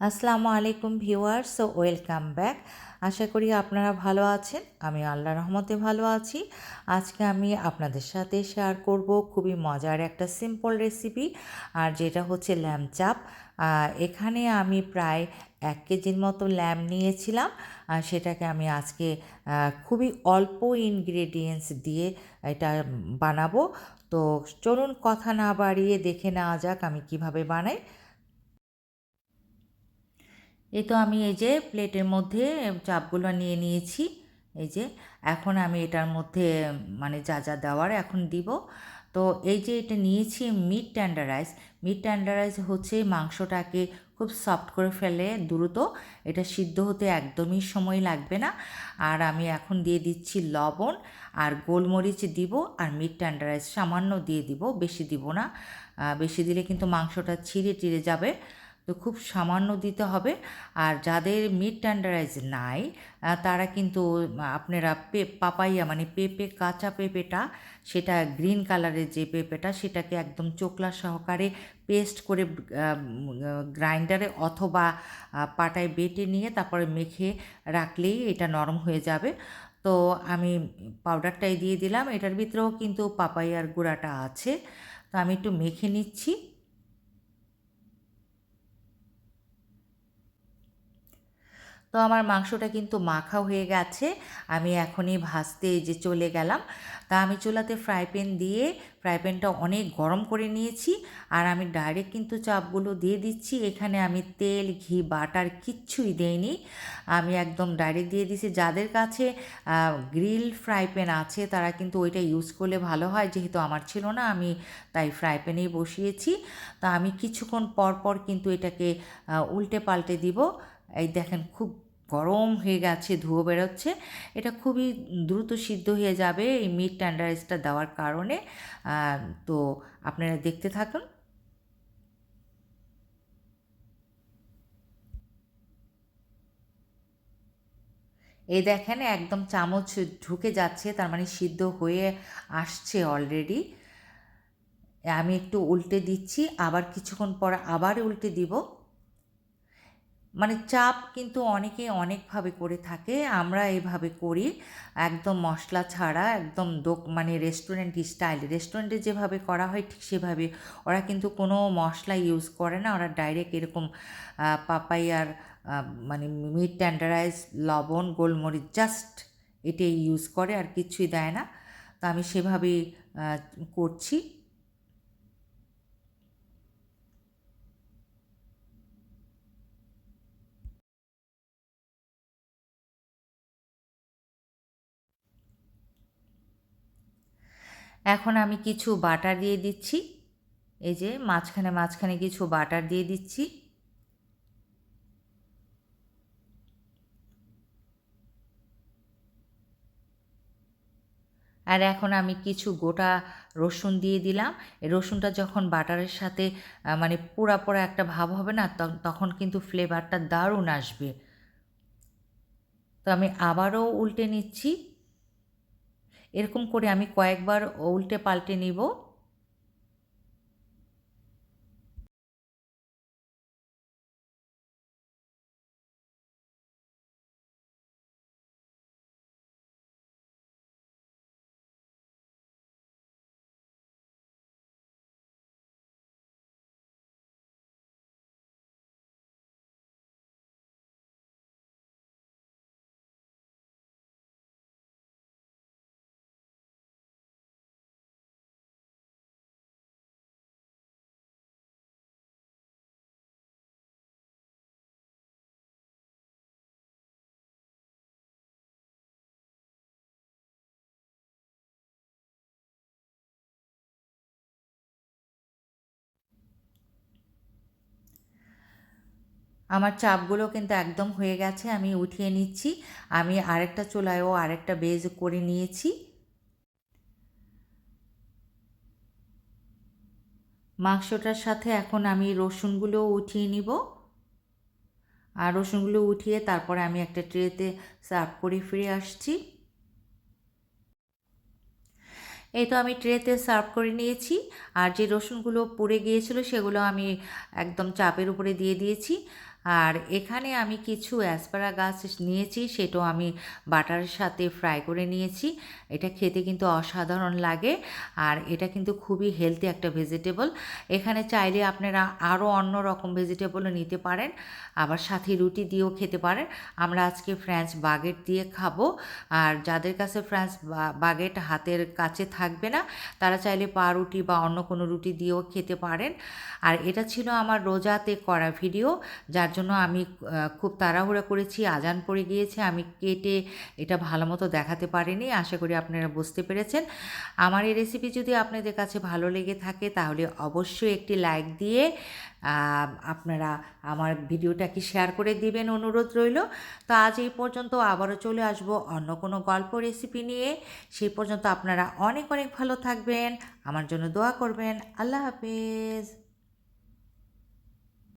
আসসালামু আলাইকুম ভিউয়ার্স ও ওয়েলকাম ব্যাক। আশা করি আপনারা ভালো আছেন আমি আল্লাহ রহমতে ভালো আছি। আজকে আমি আপনাদের সাথে শেয়ার করব খুবই মজার একটা সিম্পল রেসিপি আর যেটা হচ্ছে ল্যাম চাপ এখানে আমি প্রায় এক কেজির মতো ল্যাম নিয়েছিলাম আর সেটাকে আমি আজকে খুবই অল্প ইনগ্রেডিয়েন্টস দিয়ে এটা বানাবো। তো চলুন কথা না বাড়িয়ে দেখে নেওয়া যাক আমি কীভাবে বানাই। এই তো আমি এই যে প্লেটের মধ্যে চাপগুলো নিয়ে নিয়েছি। এই যে এখন আমি এটার মধ্যে মানে যা যা দেওয়ার এখন দিব। তো এই যে এটা নিয়েছি মিট ট্যান্ডারাইজ মিট ট্যান্ডারাইজ হচ্ছে মাংসটাকে খুব সফট করে ফেলে দ্রুত। এটা সিদ্ধ হতে একদমই সময় লাগবে না। আর আমি এখন দিয়ে দিচ্ছি লবণ আর গোলমরিচ দিব আর মিট ট্যান্ডারাইজ সামান্য দিয়ে দিব, বেশি দিব না। বেশি দিলে কিন্তু মাংসটা ছিঁড়ে টিড়ে যাবে। তো খুব সামান্য দিতে হবে। আর যাদের মিড ট্যান্ডারাইজ নাই তারা কিন্তু আপনারা পে, পাপাইয়া মানে পেঁপে, কাঁচা পেঁপেটা, সেটা গ্রিন কালারের যে পেঁপেটা, সেটাকে একদম চোকলা সহকারে পেস্ট করে গ্রাইন্ডারে অথবা পাটায় বেটে নিয়ে তারপরে মেখে রাখলেই এটা নরম হয়ে যাবে। তো আমি পাউডারটাই দিয়ে দিলাম। এটার ভিতরেও কিন্তু পাপাইয়ার গুঁড়াটা আছে। তো আমি একটু মেখে নিচ্ছি। তো আমার মাংসটা কিন্তু মাখা হয়ে গেছে। আমি এখনই ভাজতে যে চলে গেলাম। তা আমি চুলাতে ফ্রাই প্যান দিয়ে ফ্রাই প্যানটা অনেক গরম করে নিয়েছি। আর আমি ডাইরেক্ট কিন্তু চাপগুলো দিয়ে দিচ্ছি। এখানে আমি তেল, ঘি, বাটার কিচ্ছুই দেইনি। আমি একদম ডাইরেক্ট দিয়ে দিছি যাদের কাছে গ্রিল ফ্রাই প্যান আছে, তারা কিন্তু ওইটা ইউজ করলে ভালো হয়। যেহেতু আমার ছিল না, আমি তাই ফ্রাই প্যানেই বসিয়েছি। তা আমি কিছুক্ষণ পর পর কিন্তু এটাকে উল্টে পাল্টে দিব। এই দেখেন খুব গরম হয়ে গেছে, ধুয়ো বেরোচ্ছে। এটা খুবই দ্রুত সিদ্ধ হয়ে যাবে এই মিট ট্যান্ডারাইজটা দেওয়ার কারণে। তো আপনারা দেখতে থাকুন। এই দেখেন একদম চামচ ঢুকে যাচ্ছে, তার মানে সিদ্ধ হয়ে আসছে অলরেডি আমি একটু উল্টে দিচ্ছি, আবার কিছুক্ষণ পর আবার উল্টে দিব। চাপ কিন্তু অনেকে অনেকভাবে করে থাকে, আমরা এভাবে করি। একদম মশলা ছাড়া, একদম দো মানে রেস্টুরেন্ট স্টাইল রেস্টুরেন্টে যেভাবে করা হয় ঠিক সেভাবে। ওরা কিন্তু কোনো মশলা ইউজ করে না, ওরা ডাইরেক্ট এরকম পাপাইয়ার মানে মিট ট্যান্ডারাইজ লবণ, গোলমরিচ জাস্ট এটাই ইউজ করে আর কিছুই দেয় না। তো আমি সেভাবেই করছি। এখন আমি কিছু বাটার দিয়ে দিচ্ছি। এই যে মাঝখানে মাঝখানে কিছু বাটার দিয়ে দিচ্ছি। আর এখন আমি কিছু গোটা রসুন দিয়ে দিলাম। রসুনটা যখন বাটারের সাথে মানে পোড়া পোড়া একটা ভাব হবে না তখন কিন্তু ফ্লেভারটা দারুণ আসবে। তো আমি আবারও উল্টে নিচ্ছি। এরকম করে আমি কয়েকবার উল্টে পাল্টে নিব। আমার চাপগুলো কিন্তু একদম হয়ে গেছে, আমি উঠিয়ে নিচ্ছি। আমি আরেকটা চুলায়ও আরেকটা বেজ করে নিয়েছি। মাংসটার সাথে এখন আমি রসুনগুলো উঠিয়ে নিব। আর রসুনগুলো উঠিয়ে তারপরে আমি একটা ট্রেতে সার্ভ করে ফিরে আসছি। এই তো আমি ট্রেতে সার্ভ করে নিয়েছি। আর যে রসুনগুলো পুড়ে গিয়েছিল সেগুলো আমি একদম চাপের উপরে দিয়ে দিয়েছি। আর এখানে আমি কিছু অ্যাসপারা গাছ নিয়েছি, সেটাও আমি বাটারের সাথে ফ্রাই করে নিয়েছি। এটা খেতে কিন্তু অসাধারণ লাগে আর এটা কিন্তু খুবই হেলদি একটা ভেজিটেবল। এখানে চাইলে আপনারা আরও অন্য রকম ভেজিটেবলও নিতে পারেন, আবার সাথে রুটি দিয়েও খেতে পারেন। আমরা আজকে ফ্রেঞ্চ বাগেট দিয়ে খাব। আর যাদের কাছে ফ্রেঞ্চ বাগেট হাতের কাছে থাকবে না, তারা চাইলে পাউরুটি বা অন্য কোনো রুটি দিয়েও খেতে পারেন। আর এটা ছিল আমার রোজাতে করা ভিডিও, যার জন্য আমি খুব তাড়াহুড়া করেছি, আজান পড়ে গিয়েছে, আমি কেটে এটা ভালো মতো দেখাতে পারিনি, আশা করি আপনারা বুঝতে পেরেছেন। আমার এই রেসিপি যদি আপনাদের কাছে ভালো লেগে থাকে, তাহলে অবশ্যই একটি লাইক দিয়ে আপনারা আমার ভিডিওটাকে শেয়ার করে দিবেন অনুরোধ রইল। তো আজ এই পর্যন্ত আবারও চলে আসব অন্য কোনো গল্প রেসিপি নিয়ে। সেই পর্যন্ত আপনারা অনেক অনেক ভালো থাকবেন। আমার জন্য দোয়া করবেন। আল্লাহ হাফেজ।